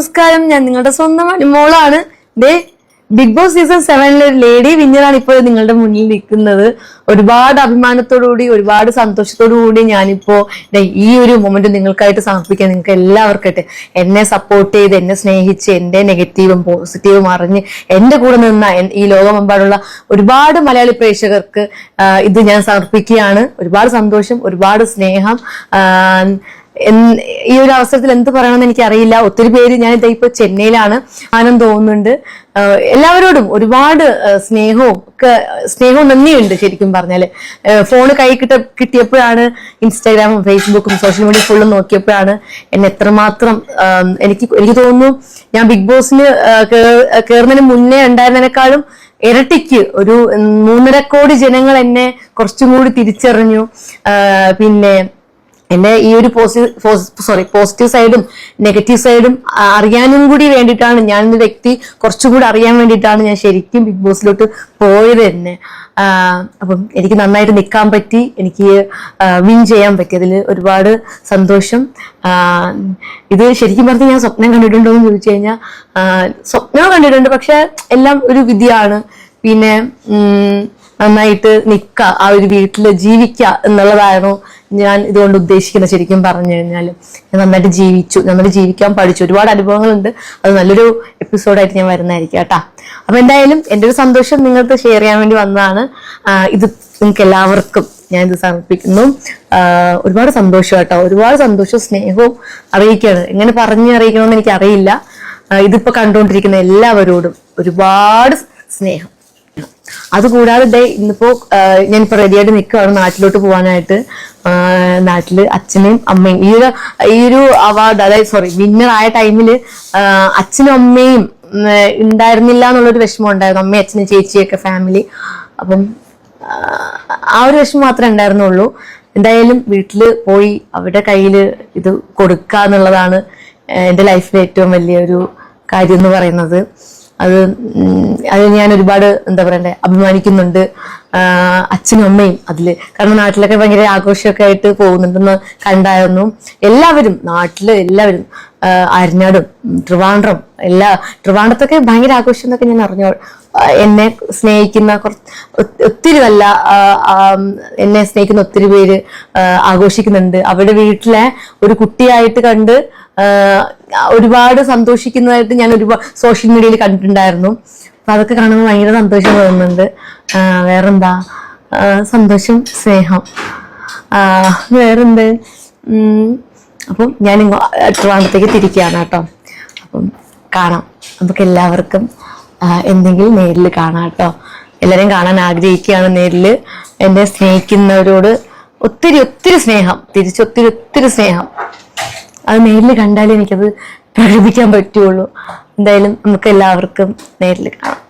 നമസ്കാരം. ഞാൻ നിങ്ങളുടെ സ്വന്തം മോളാണ് ദേ ബിഗ് ബോസ് സീസൺ സെവനിലെ ഒരു ലേഡി വിന്നറാണ് ഇപ്പോൾ നിങ്ങളുടെ മുന്നിൽ നിൽക്കുന്നത്. ഒരുപാട് അഭിമാനത്തോടുകൂടി ഒരുപാട് സന്തോഷത്തോടു കൂടി ഞാനിപ്പോ ഈ ഒരു മൊമെന്റ് നിങ്ങൾക്കായിട്ട് സമർപ്പിക്കാൻ നിങ്ങൾക്ക് എല്ലാവർക്കായിട്ട് എന്നെ സപ്പോർട്ട് ചെയ്ത് എന്നെ സ്നേഹിച്ച് എന്റെ നെഗറ്റീവും പോസിറ്റീവും അറിഞ്ഞ് എന്റെ കൂടെ നിന്ന ഈ ലോകമെമ്പാടുള്ള ഒരുപാട് മലയാളി പ്രേക്ഷകർക്ക് ഇത് ഞാൻ സമർപ്പിക്കുകയാണ്. ഒരുപാട് സന്തോഷം ഒരുപാട് സ്നേഹം. ഈ ഒരു അവസരത്തിൽ എന്ത് പറയണമെന്ന് എനിക്ക് അറിയില്ല ഒത്തിരി പേര് ഞാൻ ഇതാ ഇപ്പൊ ചെന്നൈയിലാണ് ആനന്ദ് തോന്നുന്നുണ്ട്. എല്ലാവരോടും ഒരുപാട് സ്നേഹവും ഒക്കെ സ്നേഹവും നന്ദിയുണ്ട് ശരിക്കും പറഞ്ഞാൽ. ഫോൺ കൈ കിട്ട കിട്ടിയപ്പോഴാണ് ഇൻസ്റ്റാഗ്രാമും ഫേസ്ബുക്കും സോഷ്യൽ മീഡിയ ഫുള്ളും നോക്കിയപ്പോഴാണ് എന്നെ എത്രമാത്രം എനിക്ക് എനിക്ക് തോന്നുന്നു ഞാൻ ബിഗ് ബോസിന് കയറുന്നതിന് മുന്നേ ഉണ്ടായിരുന്നതിനേക്കാളും ഇരട്ടിക്ക് ഒരു മൂന്നര കോടി ജനങ്ങൾ എന്നെ കുറച്ചും കൂടി തിരിച്ചറിഞ്ഞു. പിന്നെ എന്റെ ഈ ഒരു പോസിറ്റീവ് സോറി പോസിറ്റീവ് സൈഡും നെഗറ്റീവ് സൈഡും അറിയാനും കൂടി വേണ്ടിയിട്ടാണ് ഞാൻ എന്ന വ്യക്തി കുറച്ചുകൂടി അറിയാൻ വേണ്ടിയിട്ടാണ് ഞാൻ ശരിക്കും ബിഗ് ബോസിലോട്ട് പോയത് തന്നെ. അപ്പം എനിക്ക് നന്നായിട്ട് നിൽക്കാൻ പറ്റി. എനിക്ക് വിൻ ചെയ്യാൻ പറ്റി. അതിൽ ഒരുപാട് സന്തോഷം. ഇത് ശരിക്കും പറഞ്ഞ് ഞാൻ സ്വപ്നം കണ്ടിട്ടുണ്ടോ എന്ന് ചോദിച്ചു കഴിഞ്ഞാൽ സ്വപ്നം കണ്ടിട്ടുണ്ട്. പക്ഷെ എല്ലാം ഒരു വിധിയാണ്. പിന്നെ നന്നായിട്ട് നിൽക്കുക ആ ഒരു വീട്ടിൽ ജീവിക്കുക എന്നുള്ളതായിരുന്നു ഞാൻ ഇതുകൊണ്ട് ഉദ്ദേശിക്കുന്നത് ശരിക്കും പറഞ്ഞു കഴിഞ്ഞാൽ ഞാൻ നന്നായിട്ട് ജീവിച്ചു നന്നായിട്ട് ജീവിക്കാൻ പഠിച്ചു. ഒരുപാട് അനുഭവങ്ങളുണ്ട്. അത് നല്ലൊരു എപ്പിസോഡായിട്ട് ഞാൻ വരുന്നതായിരിക്കും കേട്ടാ. അപ്പൊ എന്തായാലും എന്റെ ഒരു സന്തോഷം നിങ്ങൾക്ക് ഷെയർ ചെയ്യാൻ വേണ്ടി വന്നതാണ്. ഇത് നിങ്ങൾക്ക് എല്ലാവർക്കും ഞാൻ ഇത് സമർപ്പിക്കുന്നു. ഒരുപാട് സന്തോഷം കേട്ടോ. ഒരുപാട് സന്തോഷവും സ്നേഹവും അറിയിക്കുകയാണ്. എങ്ങനെ പറഞ്ഞു അറിയിക്കണമെന്ന് എനിക്ക് അറിയില്ല ആ, ഇതിപ്പോ കണ്ടുകൊണ്ടിരിക്കുന്ന എല്ലാവരോടും ഒരുപാട് സ്നേഹം. അതുകൂടാതെ ദേ ഇന്നിപ്പോ ഞാനിപ്പോ റെഡിയായിട്ട് നിൽക്കുകയാണ് നാട്ടിലോട്ട് പോകാനായിട്ട് നാട്ടിൽ അച്ഛനും അമ്മയും ഈ ഒരു ഈ ഒരു അവാർഡ് അതായത് സോറി വിന്നർ ആയ ടൈമിൽ അച്ഛനും അമ്മയും ഉണ്ടായിരുന്നില്ല എന്നുള്ളൊരു വിഷമം ഉണ്ടായിരുന്നു. അമ്മയും അച്ഛനും ചേച്ചിയൊക്കെ ഫാമിലി അപ്പം ആ ഒരു വിഷമം മാത്രമേ ഉണ്ടായിരുന്നുള്ളൂ. എന്തായാലും വീട്ടിൽ പോയി അവരുടെ കയ്യിൽ ഇത് കൊടുക്കുക എന്നുള്ളതാണ് എന്റെ ലൈഫിലെ ഏറ്റവും വലിയൊരു കാര്യം എന്ന് പറയുന്നത്. അത് അത് ഞാൻ ഒരുപാട് എന്താ പറയണ്ടേ അഭിമാനിക്കുന്നുണ്ട്. അച്ഛനും അമ്മയും അതിൽ. കാരണം നാട്ടിലൊക്കെ ഭയങ്കര ആഘോഷമൊക്കെ ആയിട്ട് പോകുന്നുണ്ടെന്ന് കണ്ടായിരുന്നു. എല്ലാവരും നാട്ടിൽ എല്ലാവരും അരിഞ്ഞാടും ട്രിവാൻഡ്രം എല്ലാ ട്രിവാൻഡ്രത്തൊക്കെ ഭയങ്കര ആഘോഷം എന്നൊക്കെ ഞാൻ അറിഞ്ഞു എന്നെ സ്നേഹിക്കുന്ന കുറച്ച് ഒത്തിരി നല്ല എന്നെ സ്നേഹിക്കുന്ന ഒത്തിരി പേര് ആഘോഷിക്കുന്നുണ്ട്. അവരുടെ വീട്ടിലെ ഒരു കുട്ടിയായിട്ട് കണ്ട് ഒരുപാട് സന്തോഷിക്കുന്നതായിട്ട് ഞാൻ ഒരുപാട് സോഷ്യൽ മീഡിയയിൽ കണ്ടിട്ടുണ്ടായിരുന്നു. അപ്പൊ അതൊക്കെ കാണുമ്പോൾ ഭയങ്കര സന്തോഷം തോന്നുന്നുണ്ട്. വേറെന്താ? സന്തോഷം സ്നേഹം. വേറെന്ത്? അപ്പം ഞാൻ ട്രിവാണത്തേക്ക് തിരിക്കുകയാണ് കേട്ടോ. അപ്പം കാണാം. നമുക്ക് എല്ലാവർക്കും എന്തെങ്കിലും നേരിൽ കാണാം കേട്ടോ. എല്ലാവരെയും കാണാൻ ആഗ്രഹിക്കുകയാണ് നേരിൽ എന്നെ സ്നേഹിക്കുന്നവരോട് ഒത്തിരി ഒത്തിരി സ്നേഹം. തിരിച്ചൊത്തിരി ഒത്തിരി സ്നേഹം. അത് നേരിൽ കണ്ടാലേ എനിക്കത് പ്രകടിപ്പിക്കാൻ പറ്റുള്ളൂ. എന്തായാലും നമുക്ക് എല്ലാവർക്കും നേരിൽ കാണാം.